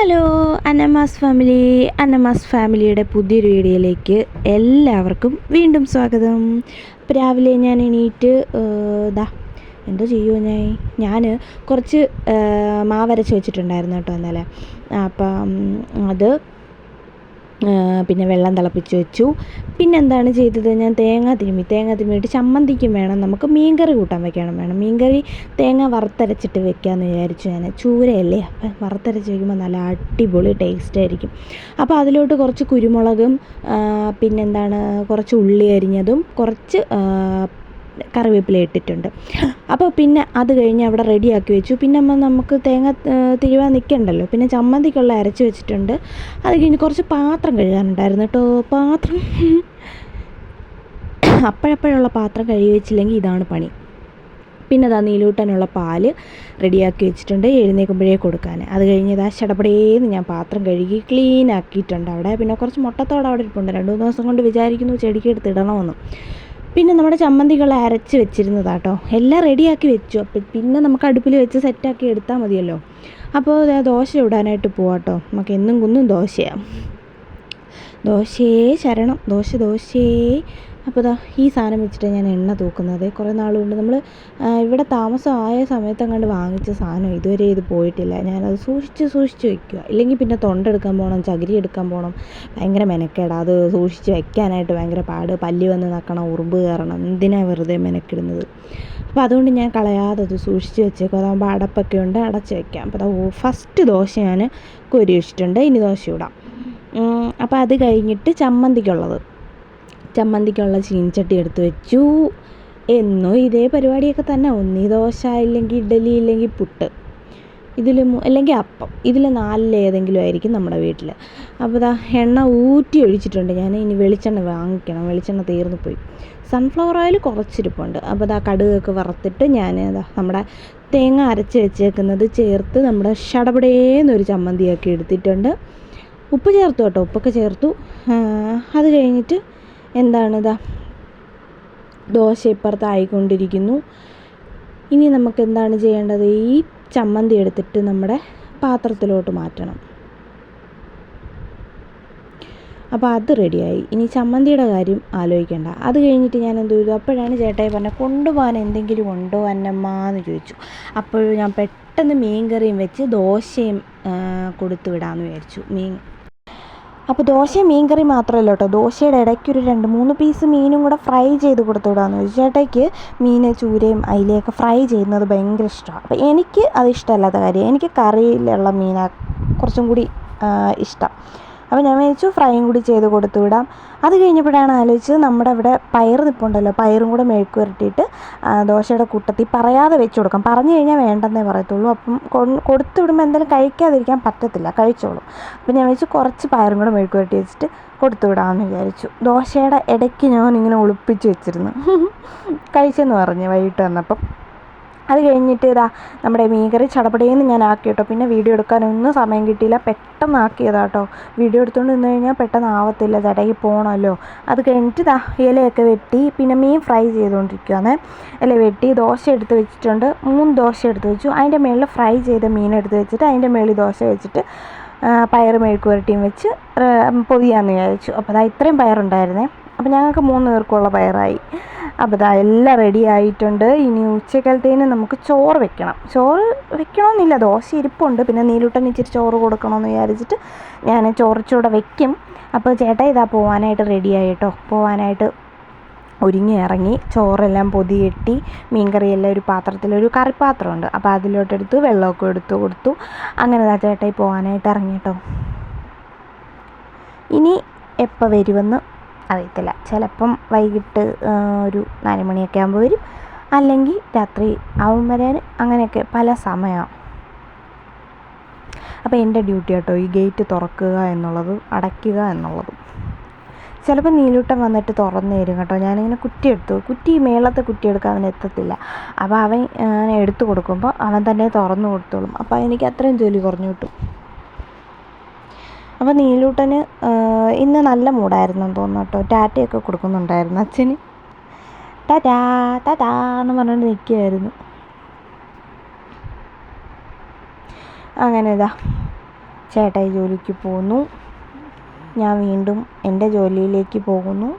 Hello അന്നമാസ് family അന്നമാസ് ഫാമിലിയുടെ പുതിയൊരു വീഡിയോയിലേക്ക് എല്ലാവർക്കും വീണ്ടും സ്വാഗതം. അപ്പോൾ രാവിലെ ഞാൻ എണീറ്റ് ഇതാ എന്തോ ചെയ്യുമോ ഞാൻ. ഞാൻ കുറച്ച് മാവരച്ച് വെച്ചിട്ടുണ്ടായിരുന്നു കേട്ടോ ഇന്നലെ. അപ്പം അത് പിന്നെ വെള്ളം തിളപ്പിച്ച് വെച്ചു. പിന്നെ എന്താണ് ചെയ്തത്? ഞാൻ തേങ്ങ തിരുമ്മി തേങ്ങ തിരുമ്മിയിട്ട് ചമ്മന്തിക്കും വേണം. നമുക്ക് മീൻകറി കൂട്ടാൻ വെക്കണം വേണം. മീൻകറി തേങ്ങ വറുത്തരച്ചിട്ട് വെക്കാമെന്ന് വിചാരിച്ചു ഞാൻ. ചൂരയല്ലേ? അപ്പം വറുത്തരച്ച് വെക്കുമ്പോൾ നല്ല അടിപൊളി ടേസ്റ്റ് ആയിരിക്കും. അപ്പോൾ അതിലോട്ട് കുറച്ച് കുരുമുളകും പിന്നെന്താണ് കുറച്ച് ഉള്ളി അരിഞ്ഞതും കുറച്ച് കറിവേപ്പില ഇട്ടിട്ടുണ്ട്. അപ്പോൾ പിന്നെ അത് കഴിഞ്ഞ് അവിടെ റെഡിയാക്കി വെച്ചു. പിന്നെ നമുക്ക് തേങ്ങ തിരുവാൻ നിൽക്കണ്ടല്ലോ പിന്നെ ചമ്മന്തിക്കുള്ള അരച്ച് വെച്ചിട്ടുണ്ട്. അത് കഴിഞ്ഞ് കുറച്ച് പാത്രം കഴുകാനുണ്ടായിരുന്നു കേട്ടോ. പാത്രം അപ്പോഴപ്പോഴുള്ള പാത്രം കഴുകി വെച്ചില്ലെങ്കിൽ ഇതാണ് പണി. പിന്നെ അതാ നീലൂട്ടാനുള്ള പാൽ റെഡിയാക്കി വെച്ചിട്ടുണ്ട്. എഴുന്നേൽക്കുമ്പോഴേ കൊടുക്കാൻ. അത് കഴിഞ്ഞ് ഇതാ ചടപടേന്ന് ഞാൻ പാത്രം കഴുകി ക്ലീൻ ആക്കിയിട്ടുണ്ട് അവിടെ. പിന്നെ കുറച്ച് മുട്ടത്തോടെ അവിടെ ഇരിപ്പുണ്ട്. രണ്ട് മൂന്ന് ദിവസം കൊണ്ട് വിചാരിക്കുന്നു ചെടിക്ക് എടുത്തിടണമെന്ന് പിന്നെ നമ്മുടെ ചമ്മന്തികൾ അരച്ച് വെച്ചിരുന്നതാട്ടോ. എല്ലാം റെഡിയാക്കി വെച്ചു. അപ്പം പിന്നെ നമുക്ക് അടുപ്പിൽ വെച്ച് സെറ്റാക്കി എടുത്താൽ മതിയല്ലോ. അപ്പോൾ ദോശ ഇടാനായിട്ട് പോവാട്ടോ. നമുക്ക് എന്നും കുന്നും ദോശയാണ് ദോശയേ ശരണം. ദോശ ദോശയേ അപ്പോൾ ഇതാ ഈ സാധനം വെച്ചിട്ട് ഞാൻ എണ്ണ തൂക്കുന്നത്. കുറേ നാളുകൊണ്ട് നമ്മൾ ഇവിടെ താമസമായ സമയത്ത് അങ്ങോട്ട് വാങ്ങിച്ച സാധനം ഇതുവരെ ഇത് പോയിട്ടില്ല. ഞാനത് സൂക്ഷിച്ച് സൂക്ഷിച്ച് വെക്കുക. ഇല്ലെങ്കിൽ പിന്നെ തൊണ്ടെടുക്കാൻ പോകണം ചകിരി എടുക്കാൻ പോകണം. ഭയങ്കര മെനക്കേടാ. അത് സൂക്ഷിച്ച് വെക്കാനായിട്ട് ഭയങ്കര പാട്. പല്ലി വന്ന് നക്കണം ഉറുമ്പ് കയറണം. എന്തിനാണ് വെറുതെ മെനക്കിടുന്നത്? അപ്പോൾ അതുകൊണ്ട് ഞാൻ കളയാതെ അത് സൂക്ഷിച്ച് വെച്ചേക്കും. അതാകുമ്പോൾ അടപ്പൊക്കെ ഉണ്ട്. അടച്ച് വെക്കാം. അപ്പോൾ അത് ഫസ്റ്റ് ദോശ ഞാൻ കൊരി വെച്ചിട്ടുണ്ട് ഇനി ദോശ ഇടാം അപ്പോൾ അത് കഴിഞ്ഞിട്ട് ചമ്മന്തിക്കുള്ളത്. ചമ്മന്തിക്കുള്ള ചീനിച്ചട്ടി എടുത്ത് വെച്ചു. എന്നും ഇതേ പരിപാടിയൊക്കെ തന്നെ. ഒന്നീ ദോശ ഇല്ലെങ്കിൽ ഇഡലി ഇല്ലെങ്കിൽ പുട്ട്. ഇതിൽ അല്ലെങ്കിൽ അപ്പം. ഇതിൽ നാലിലേതെങ്കിലും ആയിരിക്കും നമ്മുടെ വീട്ടിൽ അപ്പോൾ ഇതാ എണ്ണ ഊറ്റി ഒഴിച്ചിട്ടുണ്ട്. ഞാൻ ഇനി വെളിച്ചെണ്ണ വാങ്ങിക്കണം. വെളിച്ചെണ്ണ തീർന്നു പോയി. സൺഫ്ലവർ ഓയിൽ കുറച്ചിരിപ്പുണ്ട്. അപ്പോൾ ഇതാ കടുകൊക്കെ വറുത്തിട്ട് ഞാൻ ഇതാ നമ്മുടെ തേങ്ങ അരച്ച് വെച്ചേക്കുന്നത് ചേർത്ത് നമ്മുടെ ഷടപടേന്നൊരു ചമ്മന്തിയൊക്കെ എടുത്തിട്ടുണ്ട്. ഉപ്പ് ചേർത്തു കേട്ടോ. ഉപ്പൊക്കെ ചേർത്തു. അത് കഴിഞ്ഞിട്ട് എന്താണ് ദോശ ദോശ ഇപ്പുറത്തായിക്കൊണ്ടിരിക്കുന്നു ഇനി നമുക്ക് എന്താണ് ചെയ്യേണ്ടത്? ഈ ചമ്മന്തി എടുത്തിട്ട് നമ്മുടെ പാത്രത്തിലോട്ട് മാറ്റണം. അപ്പോൾ അത് റെഡിയായി. ഇനി ചമ്മന്തിയുടെ കാര്യം ആലോചിക്കേണ്ട. അത് കഴിഞ്ഞിട്ട് ഞാൻ എന്ത് ചെയ്തു? അപ്പോഴാണ് ചേട്ടായി പറഞ്ഞത് കൊണ്ടുപോകാൻ എന്തെങ്കിലും ഉണ്ടോ അന്നമ്മ? എന്ന് ചോദിച്ചു. അപ്പോഴും ഞാൻ പെട്ടെന്ന് മീൻ കറിയും വെച്ച് ദോശയും കൊടുത്തു വിടാമെന്ന് വിചാരിച്ചു. മീൻ അപ്പോൾ ദോശയും മീൻ കറി മാത്രമല്ല കേട്ടോ. ദോശയുടെ ഇടയ്ക്ക് ഒരു രണ്ട് മൂന്ന് പീസ് മീനും കൂടെ ഫ്രൈ ചെയ്ത് കൊടുത്തുവിടാന്ന് ചോദിച്ചു. ചേട്ടയ്ക്ക് മീൻ ചൂരയും അയിലയൊക്കെ ഫ്രൈ ചെയ്യുന്നത് ഭയങ്കര ഇഷ്ടമാണ് അപ്പോൾ എനിക്ക് അത് ഇഷ്ടമല്ലാത്ത കാര്യം. എനിക്ക് കറിയിലുള്ള മീനാണ് കുറച്ചും കൂടി ഇഷ്ടം. അപ്പോൾ ഞാൻ വിചാരിച്ചു ഫ്രൈയും കൂടി ചെയ്ത് കൊടുത്തു വിടാം അത് കഴിഞ്ഞപ്പോഴാണ് ആലോചിച്ചത് നമ്മുടെ ഇവിടെ പയർ നിപ്പുണ്ടല്ലോ പയറും കൂടെ മെഴുക്ക് പുരട്ടിയിട്ട് ദോശയുടെ കൂട്ടത്തിൽ പറയാതെ വെച്ച് കൊടുക്കാം. പറഞ്ഞു കഴിഞ്ഞാൽ വേണ്ടെന്നേ പറയത്തുള്ളൂ. അപ്പം കൊടുത്തു വിടുമ്പോൾ എന്തെങ്കിലും കഴിക്കാതിരിക്കാൻ പറ്റത്തില്ല കഴിച്ചോളും. അപ്പം ഞാൻ വിചാരിച്ചു കുറച്ച് പയറും കൂടെ മെഴുക്ക് പുരട്ടി വെച്ചിട്ട് കൊടുത്തു വിടാമെന്ന് വിചാരിച്ചു. ദോശയുടെ ഇടയ്ക്ക് ഞാൻ ഇങ്ങനെ ഒളിപ്പിച്ച് വെച്ചിരുന്നു. കഴിച്ചെന്ന് പറഞ്ഞു വൈകിട്ട് വന്നപ്പം. അത് കഴിഞ്ഞിട്ട് ഇതാ നമ്മുടെ മീൻകറി ചടപടേന്ന് ഞാൻ ആക്കി കേട്ടോ പിന്നെ വീഡിയോ എടുക്കാനൊന്നും സമയം കിട്ടിയില്ല. പെട്ടെന്ന് ആക്കിയതാ കേട്ടോ വീഡിയോ എടുത്തുകൊണ്ട് നിന്ന് കഴിഞ്ഞാൽ പെട്ടെന്ന് ആവത്തില്ല. ചടയിൽ പോകണമല്ലോ അത് കഴിഞ്ഞിട്ട് ഇതാ ഇലയൊക്കെ വെട്ടി പിന്നെ മീൻ ഫ്രൈ ചെയ്തുകൊണ്ടിരിക്കുകയാണ് ഇല വെട്ടി ദോശ എടുത്ത് വെച്ചിട്ടുണ്ട്. മൂന്ന് ദോശ എടുത്ത് വെച്ചു. അതിന്റെ മുകളിൽ ഫ്രൈ ചെയ്ത മീൻ എടുത്ത് വെച്ചിട്ട് അതിന്റെ മുകളിൽ ദോശ വെച്ചിട്ട് പയർ മെഴുക്ക് പുരട്ടിയും വെച്ച് പൊതിയാന്ന് വിചാരിച്ചു. അപ്പോൾ അതാ ഇത്രയും പയറുണ്ടായിരുന്നേ. അപ്പോൾ ഞങ്ങൾക്ക് മൂന്ന് പേർക്കുള്ള പയറായി. അപ്പോൾ ഇതാ എല്ലാം റെഡി ആയിട്ടുണ്ട്. ഇനി ഉച്ചക്കലത്തേന് നമുക്ക് ചോറ് വെക്കണം. ചോറ് വെക്കണമെന്നില്ല ദോശ ഇരിപ്പുണ്ട്. പിന്നെ നീലൂട്ടൻ ഇച്ചിരി ചോറ് കൊടുക്കണമെന്ന് വിചാരിച്ചിട്ട് ഞാൻ ചോറിച്ചൂടെ വെക്കും. അപ്പോൾ ചേട്ടാ ഇതാ പോവാനായിട്ട് റെഡി ആയിട്ടോ പോവാനായിട്ട് ഒരുങ്ങി ഇറങ്ങി ചോറെല്ലാം പൊതിയെട്ടി മീൻകറിയെല്ലാം ഒരു പാത്രത്തിൽ ഒരു കറിപ്പാത്രമുണ്ട് അപ്പോൾ അതിലോട്ടെടുത്ത് വെള്ളമൊക്കെ എടുത്ത് കൊടുത്തു. അങ്ങനെ ഇതാ ചേട്ടായി പോകാനായിട്ട് ഇറങ്ങി കേട്ടോ ഇനി എപ്പോൾ വരുമെന്ന് അറിയത്തില്ല. ചിലപ്പം വൈകിട്ട് ഒരു നാല് മണിയൊക്കെ ആകുമ്പോൾ വരും. അല്ലെങ്കിൽ രാത്രി ആവും വരാൻ അങ്ങനെയൊക്കെ പല സമയമാണ് അപ്പോൾ എന്റെ ഡ്യൂട്ടി കേട്ടോ ഈ ഗേറ്റ് തുറക്കുക എന്നുള്ളത് അടയ്ക്കുക എന്നുള്ളതും. ചിലപ്പോൾ നീലൂട്ടൻ വന്നിട്ട് തുറന്നു തരും കേട്ടോ. ഞാനിങ്ങനെ കുറ്റി എടുത്തു. കുറ്റി മേളത്തെ കുറ്റി എടുക്കാൻ അവൻ എത്തത്തില്ല. അപ്പോൾ അവൻ എടുത്തു കൊടുക്കുമ്പോൾ അവൻ തന്നെ തുറന്നു കൊടുത്തോളും. അപ്പോൾ എനിക്ക് അത്രയും ജോലി കുറഞ്ഞു കിട്ടും. അപ്പോൾ നീലൂട്ടന് ഇന്ന് നല്ല മൂടായിരുന്നെന്ന് തോന്നുന്നു കേട്ടോ. ടാറ്റയൊക്കെ കൊടുക്കുന്നുണ്ടായിരുന്നു അച്ഛന്. ടാറ്റാ ടാറ്റാ എന്ന് പറഞ്ഞുകൊണ്ട് നിൽക്കുകയായിരുന്നു അങ്ങനെ ഇതാ. ചേട്ടായി ജോലിക്ക് പോന്നു. ഞാൻ വീണ്ടും എന്റെ ജോലിയിലേക്ക് പോകുന്നു.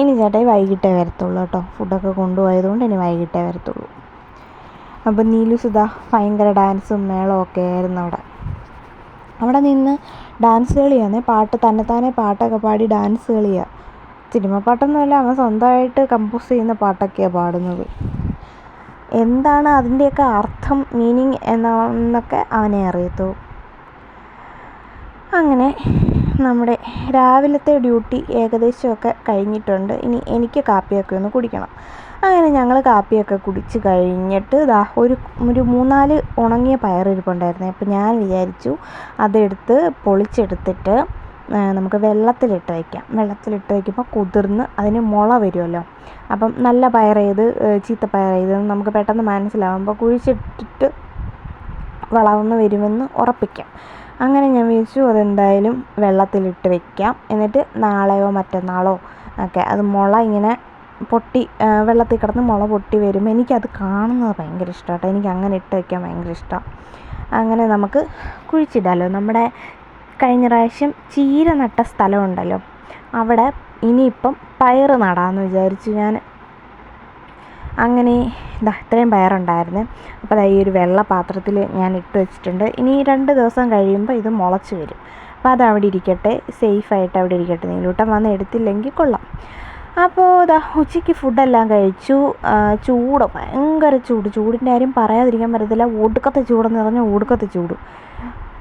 ഇനി ചേട്ടായി വൈകിട്ടേ വരത്തുള്ളൂ കേട്ടോ. ഫുഡൊക്കെ കൊണ്ടുപോയതുകൊണ്ട് ഇനി വൈകിട്ടേ വരത്തുള്ളൂ. അപ്പം നീലു സുധ ഭയങ്കര ഡാൻസും മേളവും ഒക്കെ ആയിരുന്നു അവിടെ. അവിടെ നിന്ന് ഡാൻസ് കളിയാണ് പാട്ട് തന്നെത്താനെ പാട്ടൊക്കെ പാടി ഡാൻസ് കളിയാ. സിനിമ പാട്ടൊന്നുമല്ല അവൻ സ്വന്തമായിട്ട് കമ്പോസ് ചെയ്യുന്ന പാട്ടൊക്കെയാണ് പാടുന്നത്. എന്താണ് അതിന്റെയൊക്കെ അർത്ഥം മീനിങ് എന്നൊക്കെ അവനെ അറിയത്തുള്ളൂ അങ്ങനെ നമ്മുടെ രാവിലത്തെ ഡ്യൂട്ടി ഏകദേശമൊക്കെ കഴിഞ്ഞിട്ടുണ്ട്. ഇനി എനിക്ക് കാപ്പിയൊക്കെ ഒന്ന് കുടിക്കണം. അങ്ങനെ ഞങ്ങൾ കാപ്പിയൊക്കെ കുടിച്ച് കഴിഞ്ഞിട്ട് ദാ ഒരു ഒരു മൂന്നാൽ ഉണങ്ങിയ പയറിരിപ്പുണ്ടായിരുന്നു അപ്പോൾ ഞാൻ വിചാരിച്ചു അതെടുത്ത് പൊളിച്ചെടുത്തിട്ട് നമുക്ക് വെള്ളത്തിലിട്ട് വയ്ക്കാം. വെള്ളത്തിലിട്ട് വയ്ക്കുമ്പോൾ കുതിർന്ന് അതിന് മുള വരുമല്ലോ. അപ്പം നല്ല പയർ ഏത് ചീത്ത പയർ ഏത് നമുക്ക് പെട്ടെന്ന് മനസ്സിലാവുമ്പോൾ കുഴിച്ചിട്ടിട്ട് വളർന്ന് വരുമെന്ന് ഉറപ്പിക്കാം. അങ്ങനെ ഞാൻ വിളിച്ചു അതെന്തായാലും വെള്ളത്തിലിട്ട് വെക്കാം എന്നിട്ട് നാളെയോ മറ്റന്നാളോ ഒക്കെ അത് മുള ഇങ്ങനെ പൊട്ടി വെള്ളത്തിൽ കിടന്ന് മുള പൊട്ടി വരുമ്പോൾ എനിക്കത് കാണുന്നത് ഭയങ്കര ഇഷ്ടമാണ് എനിക്ക് അങ്ങനെ ഇട്ട് വയ്ക്കാൻ ഭയങ്കര ഇഷ്ടമാണ് അങ്ങനെ നമുക്ക് കുഴിച്ചിടാമല്ലോ നമ്മുടെ കഴിഞ്ഞ പ്രാവശ്യം ചീര നട്ട സ്ഥലമുണ്ടല്ലോ. അവിടെ ഇനിയിപ്പം പയർ നടാമെന്ന് വിചാരിച്ചു ഞാൻ. അങ്ങനെ ഇതാ ഇത്രയും പയറുണ്ടായിരുന്നു. അപ്പോൾ അതാ ഈ ഒരു വെള്ള പാത്രത്തിൽ ഞാൻ ഇട്ട് വെച്ചിട്ടുണ്ട്. ഇനി രണ്ട് ദിവസം കഴിയുമ്പോൾ ഇത് മുളച്ച് വരും. അപ്പോൾ അത് അവിടെ ഇരിക്കട്ടെ. സേഫായിട്ട് അവിടെ ഇരിക്കട്ടെ. നീലൂട്ടം വന്ന് എടുത്തില്ലെങ്കിൽ കൊള്ളാം. അപ്പോൾ ഇതാ ഉച്ചയ്ക്ക് ഫുഡെല്ലാം കഴിച്ചു. ചൂട് ഭയങ്കര ചൂട്. ചൂടിന്റെ കാര്യം പറയാതിരിക്കാൻ പറ്റത്തില്ല. ഒടുക്കത്തെ ചൂടെന്ന് പറഞ്ഞാൽ ഒടുക്കത്തെ ചൂട്.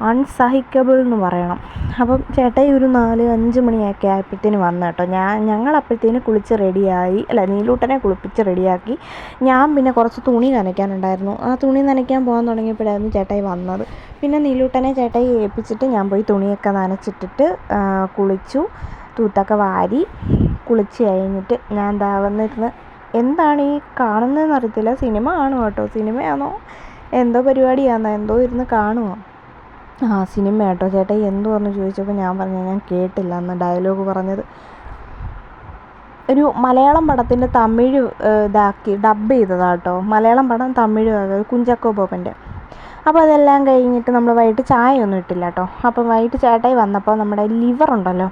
അൺസഹിക്കബിൾ എന്ന് പറയണം. അപ്പം ചേട്ടായി ഒരു നാല് അഞ്ച് മണിയൊക്കെ ആയപ്പോഴത്തേന് വന്നു കേട്ടോ. ഞാൻ ഞങ്ങൾ അപ്പോഴത്തേന് കുളിച്ച് റെഡിയായി. അല്ല നീലൂട്ടനെ കുളിപ്പിച്ച് റെഡിയാക്കി. ഞാൻ പിന്നെ കുറച്ച് തുണി നനയ്ക്കാനുണ്ടായിരുന്നു. ആ തുണി നനയ്ക്കാൻ പോകാൻ തുടങ്ങിയപ്പോഴായിരുന്നു ചേട്ടായി വന്നത്. പിന്നെ നീലൂട്ടനെ ചേട്ടായി ഏൽപ്പിച്ചിട്ട് ഞാൻ പോയി തുണിയൊക്കെ നനച്ചിട്ടിട്ട് കുളിച്ചു തൂത്തൊക്കെ വാരി കുളിച്ച് കഴിഞ്ഞിട്ട് ഞാൻ എന്താ വന്നിരുന്ന് എന്താണ് ഈ കാണുന്നതെന്ന് അറിയത്തില്ല. സിനിമ കാണുമോ കേട്ടോ സിനിമയാണോ? എന്തോ പരിപാടിയാണോ എന്തോ ഇരുന്ന് കാണുമോ ആ സിനിമ കേട്ടോ ചേട്ടാ എന്തോ എന്ന് ചോദിച്ചപ്പോൾ ഞാൻ പറഞ്ഞു ഞാൻ കേട്ടില്ല അന്ന് ഡയലോഗ് പറഞ്ഞത്. ഒരു മലയാളം പടത്തിന്റെ തമിഴ് ഇതാക്കി ഡബ് ചെയ്തതാണ് കേട്ടോ മലയാളം പടം തമിഴ് കുഞ്ചാക്കോ ബോബന്റെ. അപ്പോൾ അതെല്ലാം കഴിഞ്ഞിട്ട് നമ്മൾ വൈകിട്ട് ചായ ഒന്നും ഇട്ടില്ല കേട്ടോ അപ്പം വൈകിട്ട് ചേട്ടായി വന്നപ്പോൾ നമ്മുടെ ലിവർ ഉണ്ടല്ലോ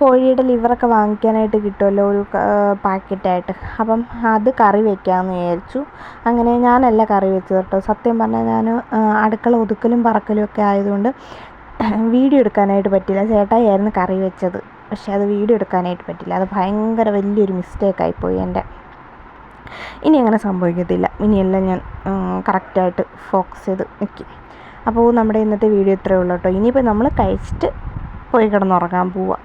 കോഴിയുടെ ലിവറൊക്കെ വാങ്ങിക്കാനായിട്ട് കിട്ടുമല്ലോ ഒരു പാക്കറ്റായിട്ട്. അപ്പം അത് കറി വെക്കാമെന്ന് വിചാരിച്ചു. അങ്ങനെ ഞാനല്ല കറി വെച്ചത് കേട്ടോ. സത്യം പറഞ്ഞാൽ ഞാൻ അടുക്കള ഒതുക്കലും പറക്കലും ഒക്കെ ആയതുകൊണ്ട് വീഡിയോ എടുക്കാനായിട്ട് പറ്റില്ല. ചേട്ടായിയായിരുന്നു കറി വെച്ചത്. പക്ഷേ അത് വീഡിയോ എടുക്കാനായിട്ട് പറ്റില്ല. അത് ഭയങ്കര വലിയൊരു മിസ്റ്റേക്കായിപ്പോയി എന്റെ. ഇനി അങ്ങനെ സംഭവിക്കത്തില്ല. ഇനിയെല്ലാം ഞാൻ കറക്റ്റായിട്ട് ഫോക്കസ് ചെയ്ത് നിൽക്കും. അപ്പോൾ നമ്മുടെ ഇന്നത്തെ വീഡിയോ ഇത്രയേ ഉള്ളൂ കേട്ടോ. ഇനിയിപ്പോൾ നമ്മൾ കഴിച്ചിട്ട് പോയി കിടന്നുറങ്ങാൻ പോവാം.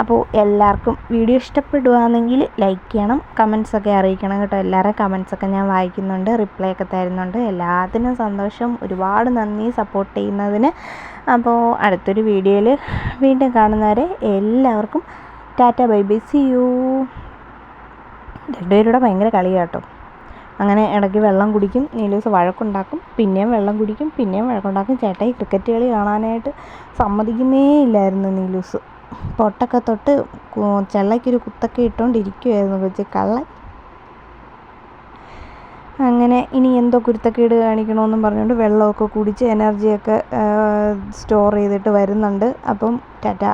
അപ്പോൾ എല്ലാവർക്കും വീഡിയോ ഇഷ്ടപ്പെടുകയാണെങ്കിൽ ലൈക്ക് ചെയ്യണം കമൻസൊക്കെ അറിയിക്കണം കേട്ടോ. എല്ലാവരുടെ കമൻസൊക്കെ ഞാൻ വായിക്കുന്നുണ്ട് റിപ്ലൈ ഒക്കെ തരുന്നുണ്ട്. എല്ലാത്തിനും സന്തോഷം. ഒരുപാട് നന്ദി സപ്പോർട്ട് ചെയ്യുന്നതിന്. അപ്പോൾ അടുത്തൊരു വീഡിയോയിൽ വീണ്ടും കാണുന്നവരെ എല്ലാവർക്കും tata bye bye see you രണ്ടുപേരുടെ ഭയങ്കര കളിയാട്ടോ അങ്ങനെ ഇടയ്ക്ക് വെള്ളം കുടിക്കും നീലൂസ് വഴക്കുണ്ടാക്കും പിന്നെയും വെള്ളം കുടിക്കും പിന്നെയും വഴക്കുണ്ടാക്കും. ചേട്ടായി ക്രിക്കറ്റ് കളി കാണാനായിട്ട് സമ്മതിക്കുന്നേ ഇല്ലായിരുന്നു നീലൂസ്. പൊട്ടൊക്കെ തൊട്ട് ചെള്ളയ്ക്കൊരു കുത്തൊക്കെ ഇട്ടുകൊണ്ടിരിക്കുമായിരുന്നു കൊച്ചു കള്ളൻ. അങ്ങനെ ഇനി എന്തോ കുരുത്തക്കേട് കാണിക്കണമെന്നും പറഞ്ഞുകൊണ്ട് വെള്ളമൊക്കെ കുടിച്ച് എനർജിയൊക്കെ സ്റ്റോർ ചെയ്തിട്ട് വരുന്നുണ്ട്. അപ്പം ടാറ്റ.